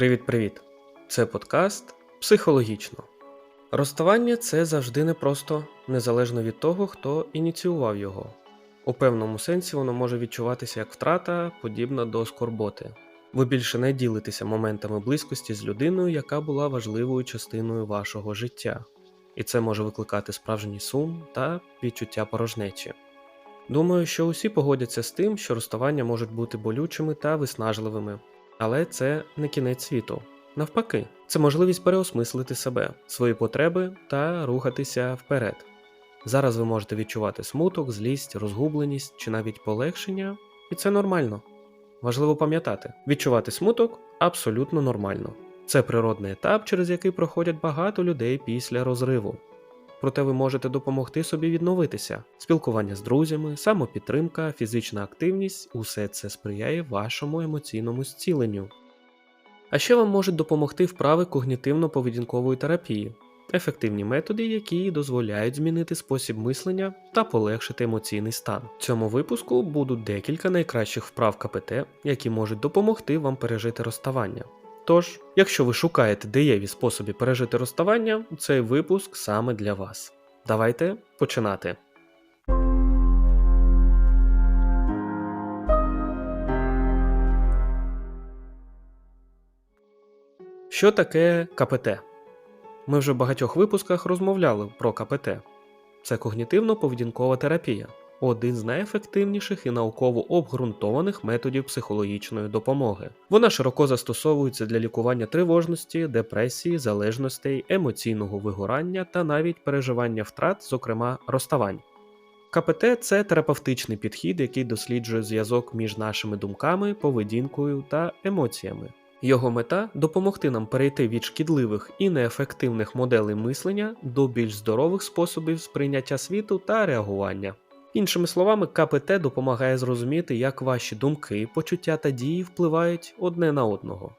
Привіт-привіт! Це подкаст Психологічно. Розставання це завжди непросто, незалежно від того, хто ініціював його. У певному сенсі воно може відчуватися як втрата, подібна до скорботи. Ви більше не ділитеся моментами близькості з людиною, яка була важливою частиною вашого життя, і це може викликати справжній сум та відчуття порожнечі. Думаю, що усі погодяться з тим, що розставання можуть бути болючими та виснажливими, але це не кінець світу. Навпаки, це можливість переосмислити себе, свої потреби та рухатися вперед. Зараз ви можете відчувати смуток, злість, розгубленість чи навіть полегшення, і це нормально. Важливо пам'ятати, відчувати смуток абсолютно нормально. Це природний етап, через який проходять багато людей після розриву. Проте ви можете допомогти собі відновитися. Спілкування з друзями, самопідтримка, фізична активність усе це сприяє вашому емоційному зціленню. А ще вам можуть допомогти вправи когнітивно-поведінкової терапії, ефективні методи, які дозволяють змінити спосіб мислення та полегшити емоційний стан. В цьому випуску будуть декілька найкращих вправ КПТ, які можуть допомогти вам пережити розставання. Тож, якщо ви шукаєте дієві способи пережити розставання, цей випуск саме для вас. Давайте починати. Що таке КПТ? Ми вже в багатьох випусках розмовляли про КПТ. Це когнітивно-поведінкова терапія, один з найефективніших і науково обґрунтованих методів психологічної допомоги. Вона широко застосовується для лікування тривожності, депресії, залежностей, емоційного вигорання та навіть переживання втрат, зокрема розставань. КПТ це терапевтичний підхід, який досліджує зв'язок між нашими думками, поведінкою та емоціями. Його мета допомогти нам перейти від шкідливих і неефективних моделей мислення до більш здорових способів сприйняття світу та реагування. Іншими словами, КПТ допомагає зрозуміти, як ваші думки, почуття та дії впливають одне на одного.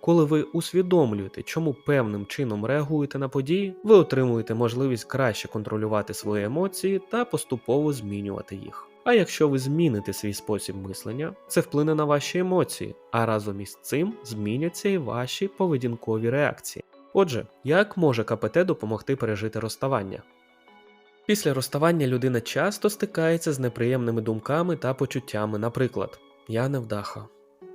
Коли ви усвідомлюєте, чому певним чином реагуєте на події, ви отримуєте можливість краще контролювати свої емоції та поступово змінювати їх. А якщо ви зміните свій спосіб мислення, це вплине на ваші емоції, а разом із цим зміняться і ваші поведінкові реакції. Отже, як може КПТ допомогти пережити розставання? Після розставання людина часто стикається з неприємними думками та почуттями, наприклад, я невдаха,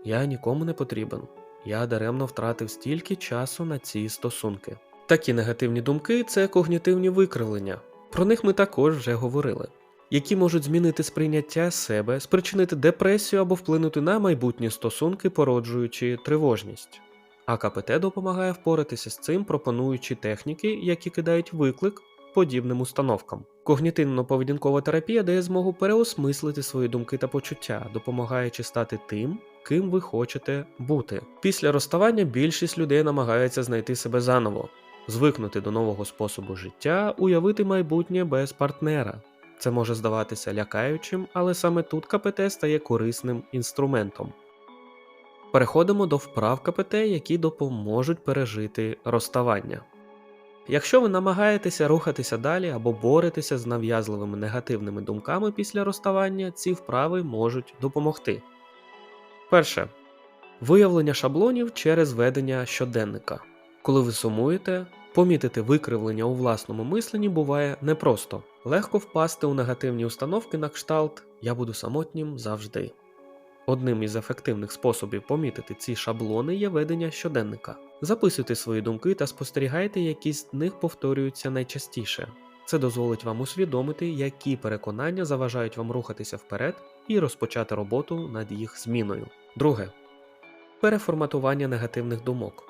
я нікому не потрібен, я даремно втратив стільки часу на ці стосунки. Такі негативні думки це когнітивні викривлення. Про них ми також вже говорили, які можуть змінити сприйняття себе, спричинити депресію або вплинути на майбутні стосунки, породжуючи тривожність. А КПТ допомагає впоратися з цим, пропонуючи техніки, які кидають виклик подібним установкам. Когнітивно-поведінкова терапія дає змогу переосмислити свої думки та почуття, допомагаючи стати тим, ким ви хочете бути. Після розставання більшість людей намагаються знайти себе заново, звикнути до нового способу життя, уявити майбутнє без партнера. Це може здаватися лякаючим, але саме тут КПТ стає корисним інструментом. Переходимо до вправ КПТ, які допоможуть пережити розставання. Якщо ви намагаєтеся рухатися далі або боретеся з нав'язливими негативними думками після розставання, ці вправи можуть допомогти. Перше. Виявлення шаблонів через ведення щоденника. Коли ви сумуєте, помітити викривлення у власному мисленні буває непросто. Легко впасти у негативні установки на кшталт Я буду самотнім завжди. Одним із ефективних способів помітити ці шаблони є ведення щоденника. Записуйте свої думки та спостерігайте, які з них повторюються найчастіше. Це дозволить вам усвідомити, які переконання заважають вам рухатися вперед і розпочати роботу над їх зміною. Друге переформатування негативних думок.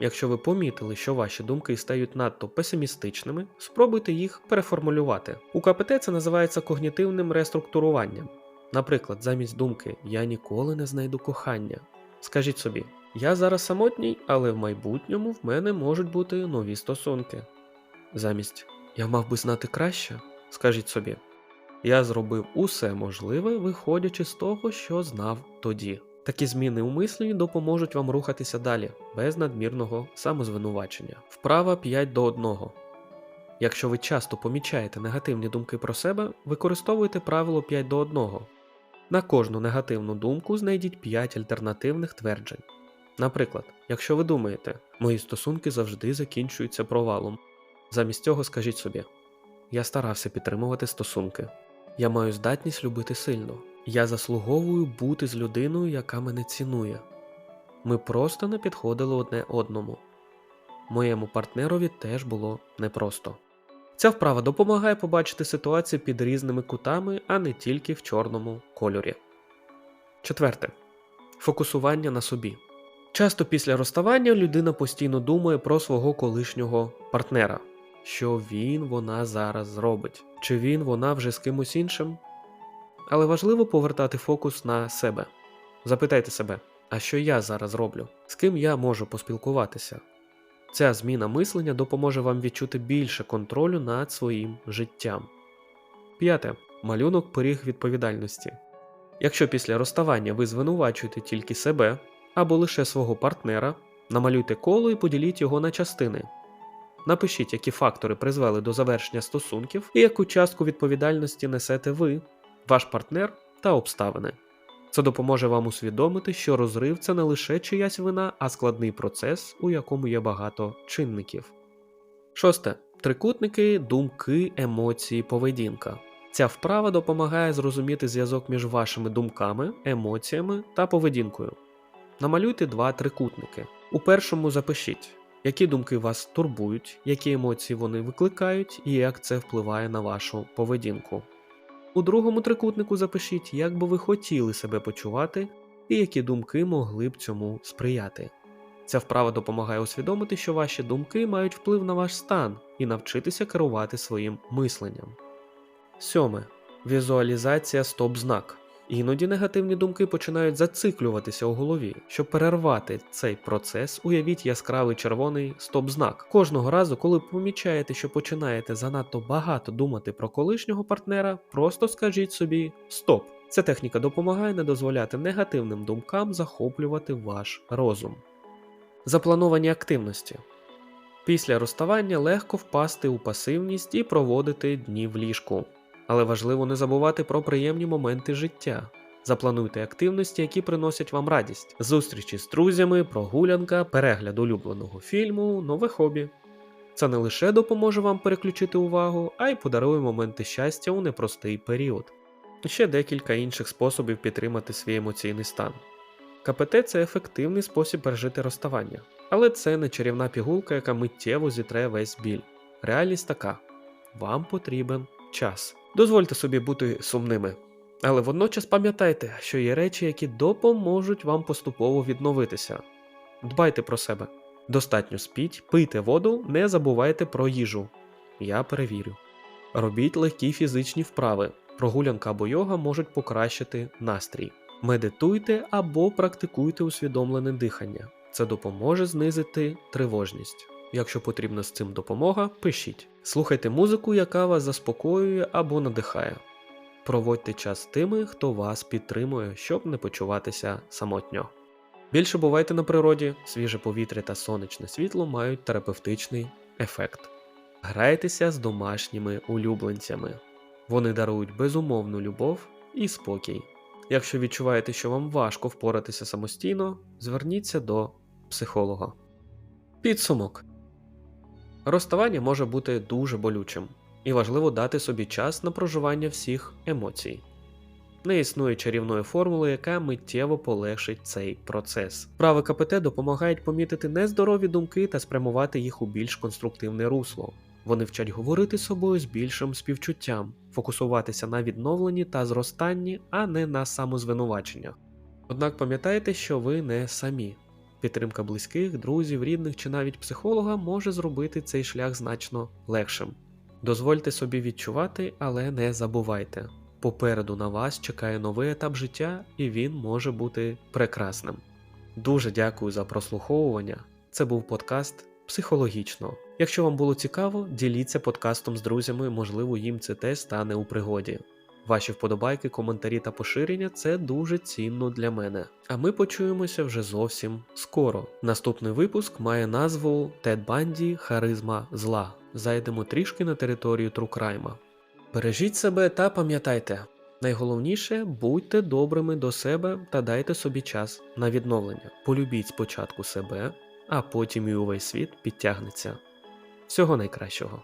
Якщо ви помітили, що ваші думки стають надто песимістичними, спробуйте їх переформулювати. У КПТ це називається когнітивним реструктуруванням. Наприклад, замість думки Я ніколи не знайду кохання. Скажіть собі, я зараз самотній, але в майбутньому в мене можуть бути нові стосунки. Замість Я мав би знати краще, скажіть собі, я зробив усе можливе, виходячи з того, що знав тоді. Такі зміни у мисленні допоможуть вам рухатися далі, без надмірного самозвинувачення. Вправа 5 до 1. Якщо ви часто помічаєте негативні думки про себе, використовуйте правило 5 до 1. На кожну негативну думку знайдіть 5 альтернативних тверджень. Наприклад, якщо ви думаєте, мої стосунки завжди закінчуються провалом. Замість цього скажіть собі: я старався підтримувати стосунки. Я маю здатність любити сильно. Я заслуговую бути з людиною, яка мене цінує. Ми просто не підходили одне одному. Моєму партнерові теж було непросто. Ця вправа допомагає побачити ситуацію під різними кутами, а не тільки в чорному кольорі. Четверте. Фокусування на собі. Часто після розставання людина постійно думає про свого колишнього партнера, що він вона зараз зробить, чи він вона вже з кимось іншим. Але важливо повертати фокус на себе. Запитайте себе, а що я зараз роблю? З ким я можу поспілкуватися? Ця зміна мислення допоможе вам відчути більше контролю над своїм життям. П'яте. Малюнок пиріг відповідальності. Якщо після розставання ви звинувачуєте тільки себе або лише свого партнера, намалюйте коло і поділіть його на частини. Напишіть, які фактори призвели до завершення стосунків і яку частку відповідальності несете ви, ваш партнер та обставини. Це допоможе вам усвідомити, що розрив це не лише чиясь вина, а складний процес, у якому є багато чинників. Шосте. Трикутники, думки, емоції, поведінка. Ця вправа допомагає зрозуміти зв'язок між вашими думками, емоціями та поведінкою. Намалюйте два трикутники. У першому запишіть, які думки вас турбують, які емоції вони викликають і як це впливає на вашу поведінку. У другому трикутнику запишіть, як би ви хотіли себе почувати і які думки могли б цьому сприяти. Ця вправа допомагає усвідомити, що ваші думки мають вплив на ваш стан і навчитися керувати своїм мисленням. Сьоме. Візуалізація стоп-знак. Іноді негативні думки починають зациклюватися у голові. Щоб перервати цей процес, уявіть яскравий червоний стоп-знак. Кожного разу, коли помічаєте, що починаєте занадто багато думати про колишнього партнера, просто скажіть собі стоп. Ця техніка допомагає не дозволяти негативним думкам захоплювати ваш розум. Заплановані активності. Після розставання легко впасти у пасивність і проводити дні в ліжку. Але важливо не забувати про приємні моменти життя. Заплануйте активності, які приносять вам радість: зустрічі з друзями, прогулянка, перегляд улюбленого фільму, нове хобі. Це не лише допоможе вам переключити увагу, а й подарує моменти щастя у непростий період. Ще декілька інших способів підтримати свій емоційний стан. КПТ це ефективний спосіб пережити розставання, але це не чарівна пігулка, яка миттєво зітре весь біль. Реальність така: вам потрібен час. Дозвольте собі бути сумними. Але водночас пам'ятайте, що є речі, які допоможуть вам поступово відновитися. Дбайте про себе. Достатньо спіть, пийте воду, не забувайте про їжу. Я перевірю. Робіть легкі фізичні вправи. Прогулянка або йога можуть покращити настрій. Медитуйте або практикуйте усвідомлене дихання. Це допоможе знизити тривожність. Якщо потрібна з цим допомога, пишіть. Слухайте музику, яка вас заспокоює або надихає. Проводьте час тими, хто вас підтримує, щоб не почуватися самотньо. Більше бувайте на природі, свіже повітря та сонячне світло мають терапевтичний ефект. Грайтеся з домашніми улюбленцями. Вони дарують безумовну любов і спокій. Якщо відчуваєте, що вам важко впоратися самостійно, зверніться до психолога. Підсумок. Розставання може бути дуже болючим, і важливо дати собі час на проживання всіх емоцій. Не існує чарівної формули, яка миттєво полегшить цей процес. Прави КПТ допомагають помітити нездорові думки та спрямувати їх у більш конструктивне русло. Вони вчать говорити з собою з більшим співчуттям, фокусуватися на відновленні та зростанні, а не на самозвинуваченнях. Однак пам'ятайте, що ви не самі. Підтримка близьких, друзів, рідних чи навіть психолога може зробити цей шлях значно легшим. Дозвольте собі відчувати, але не забувайте. Попереду на вас чекає новий етап життя, і він може бути прекрасним. Дуже дякую за прослуховування. Це був подкаст психологічно. Якщо вам було цікаво, діліться подкастом з друзями, можливо, їм це теж стане у пригоді. Ваші вподобайки, коментарі та поширення це дуже цінно для мене. А ми почуємося вже зовсім скоро. Наступний випуск має назву Тед Банді Харизма зла. Зайдемо трішки на територію Трукрайма. Бережіть себе та пам'ятайте, Найголовніше будьте добрими до себе та дайте собі час на відновлення. Полюбіть спочатку себе, а потім і увесь світ підтягнеться. Всього найкращого.